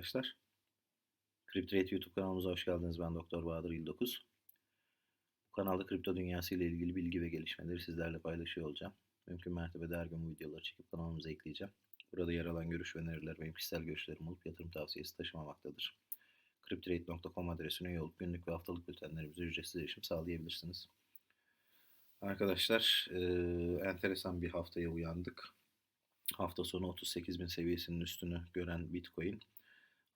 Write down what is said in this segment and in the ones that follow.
arkadaşlar. CryptoRate YouTube kanalımıza hoş geldiniz. Ben Doktor Bahadır İldokuz. Bu kanalda kripto dünyası ile ilgili bilgi ve gelişmeleri sizlerle paylaşıyor olacağım. Mümkün mertebe her gün bu videoları çekip kanalımıza ekleyeceğim. Burada yer alan görüş ve öneriler benim kişisel görüşlerim olup yatırım tavsiyesi taşımamaktadır. CryptoRate.com adresine olup günlük ve haftalık bültenlerimize ücretsiz erişim sağlayabilirsiniz. Arkadaşlar, e, enteresan bir haftaya uyandık. Hafta sonu 38 bin seviyesinin üstünü gören Bitcoin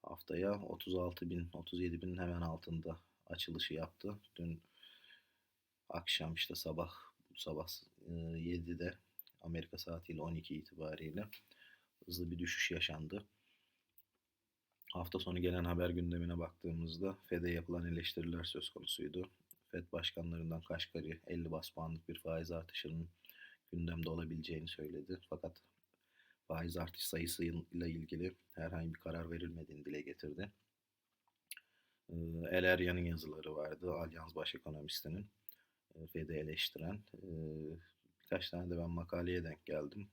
haftaya 36 bin, 37 binin hemen altında açılışı yaptı. Dün akşam işte sabah sabah 7'de Amerika saatiyle 12 itibariyle hızlı bir düşüş yaşandı. Hafta sonu gelen haber gündemine baktığımızda FED'e yapılan eleştiriler söz konusuydu. FED başkanlarından Kaşgari 50 bas puanlık bir faiz artışının gündemde olabileceğini söyledi. Fakat faiz artış sayısıyla ilgili herhangi bir karar verilmediğini dile getirdi. El Erya'nın yazıları vardı, Alyans baş ekonomistinin FED'i eleştiren. Birkaç tane de ben makaleye denk geldim.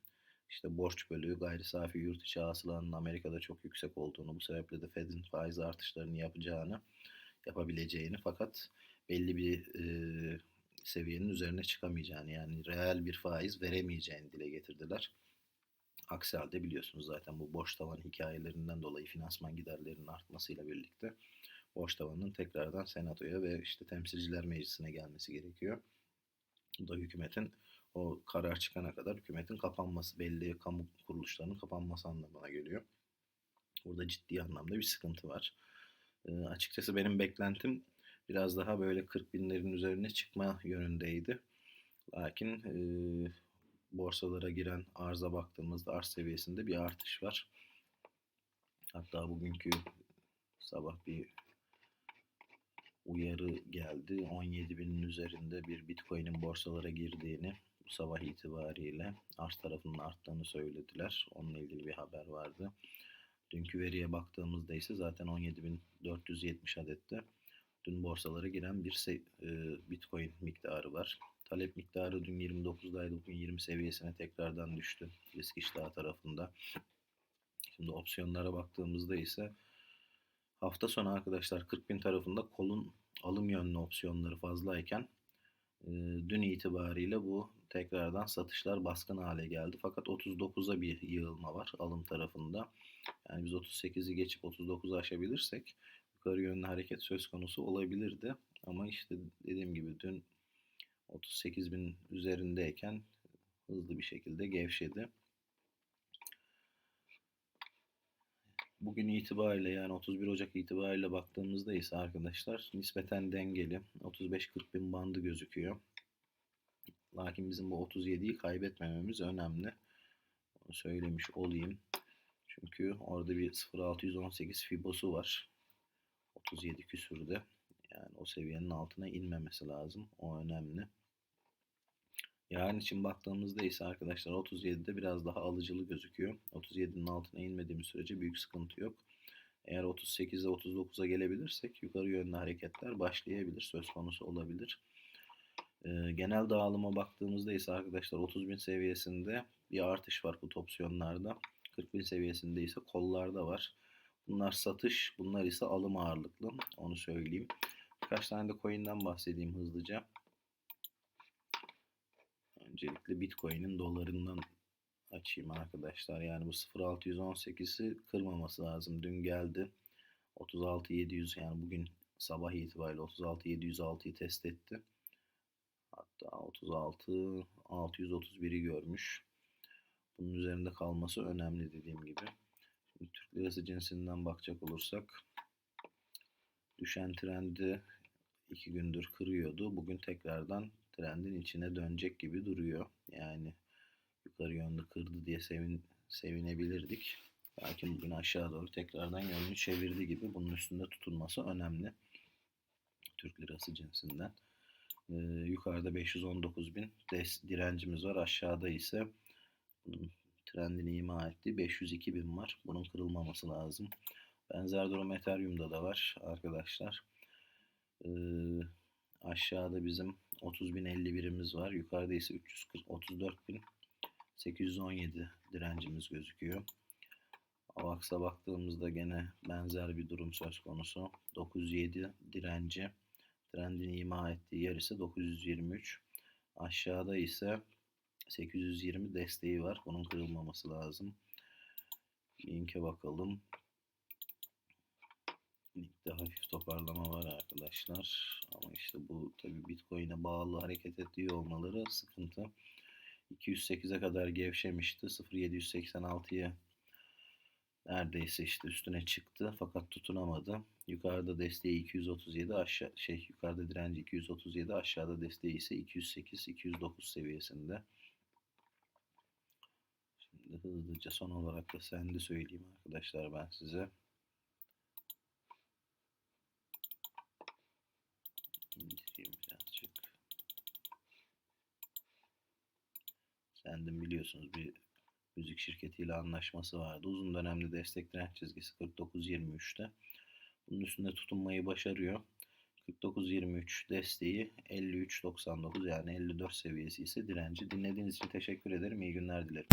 İşte borç bölüğü gayri safi yurt içi hasılanın Amerika'da çok yüksek olduğunu, bu sebeple de Fed'in faiz artışlarını yapacağını, yapabileceğini fakat belli bir e, seviyenin üzerine çıkamayacağını yani reel bir faiz veremeyeceğini dile getirdiler. Aksi halde biliyorsunuz zaten bu borç tavan hikayelerinden dolayı finansman giderlerinin artmasıyla birlikte borç tavanının tekrardan senatoya ve işte temsilciler meclisine gelmesi gerekiyor. Bu da hükümetin o karar çıkana kadar hükümetin kapanması, belli kamu kuruluşlarının kapanması anlamına geliyor. Burada ciddi anlamda bir sıkıntı var. E, açıkçası benim beklentim biraz daha böyle 40 binlerin üzerine çıkma yönündeydi. Lakin e, borsalara giren arza baktığımızda arz seviyesinde bir artış var. Hatta bugünkü sabah bir uyarı geldi. 17 binin üzerinde bir bitcoin'in borsalara girdiğini bu sabah itibariyle arz tarafının arttığını söylediler. Onunla ilgili bir haber vardı. Dünkü veriye baktığımızda ise zaten 17.470 adette dün borsalara giren bir bitcoin miktarı var. Talep miktarı dün 29'daydı. Bugün 20 seviyesine tekrardan düştü. Risk iştahı tarafında. Şimdi opsiyonlara baktığımızda ise hafta sonu arkadaşlar 40 bin tarafında kolun alım yönlü opsiyonları fazlayken dün itibariyle bu tekrardan satışlar baskın hale geldi. Fakat 39'a bir yığılma var alım tarafında. Yani biz 38'i geçip 39'u aşabilirsek yukarı yönlü hareket söz konusu olabilirdi. Ama işte dediğim gibi dün 38 bin üzerindeyken hızlı bir şekilde gevşedi. Bugün itibariyle yani 31 Ocak itibariyle baktığımızda ise arkadaşlar nispeten dengeli 35-40 bin bandı gözüküyor. Lakin bizim bu 37'yi kaybetmememiz önemli. Onu söylemiş olayım. Çünkü orada bir 0.618 fibosu var. 37 küsürde. Yani o seviyenin altına inmemesi lazım. O önemli. Yarın için baktığımızda ise arkadaşlar 37'de biraz daha alıcılı gözüküyor. 37'nin altına inmediğimiz sürece büyük sıkıntı yok. Eğer 38'e 39'a gelebilirsek yukarı yönlü hareketler başlayabilir, söz konusu olabilir. Genel dağılıma baktığımızda ise arkadaşlar 30.000 seviyesinde bir artış var bu opsiyonlarda. 40.000 seviyesinde ise kollarda var. Bunlar satış, bunlar ise alım ağırlıklı. Onu söyleyeyim. Birkaç tane de coin'den bahsedeyim hızlıca. Öncelikle Bitcoin'in dolarından açayım arkadaşlar. Yani bu 0.618'i kırmaması lazım. Dün geldi. 36.700 yani bugün sabah itibariyle 36.706'yı test etti. Hatta 36 631'i görmüş. Bunun üzerinde kalması önemli dediğim gibi. Şimdi Türk lirası cinsinden bakacak olursak düşen trendi iki gündür kırıyordu. Bugün tekrardan trendin içine dönecek gibi duruyor. Yani yukarı yönlü kırdı diye sevin, sevinebilirdik. Lakin bugün aşağı doğru tekrardan yönünü çevirdi gibi. Bunun üstünde tutulması önemli. Türk lirası cinsinden. Ee, yukarıda 519 bin direncimiz var. Aşağıda ise bunun trendini ima etti. 502 bin var. Bunun kırılmaması lazım. Benzer durum Ethereum'da da var arkadaşlar. Ee, aşağıda bizim 30.050 birimiz var. Yukarıda ise 340 34.817 direncimiz gözüküyor. AVAX'a baktığımızda gene benzer bir durum söz konusu. 907 direnci. Trendin ima ettiği yer ise 923. Aşağıda ise 820 desteği var. Bunun kırılmaması lazım. Link'e bakalım. Link'te hafif toparlama var arkadaşlar. İşte bu tabi Bitcoin'e bağlı hareket ediyor olmaları sıkıntı. 208'e kadar gevşemişti. 0.786'ya neredeyse işte üstüne çıktı fakat tutunamadı. Yukarıda desteği 237 aşağı şey yukarıda direnci 237 aşağıda desteği ise 208 209 seviyesinde. Şimdi hızlıca son olarak da sendi söyleyeyim arkadaşlar ben size. Sendin biliyorsunuz bir müzik şirketiyle anlaşması vardı. Uzun dönemli destek direnç çizgisi 49.23'te. Bunun üstünde tutunmayı başarıyor. 49.23 desteği 53.99 yani 54 seviyesi ise direnci. Dinlediğiniz için teşekkür ederim. İyi günler dilerim.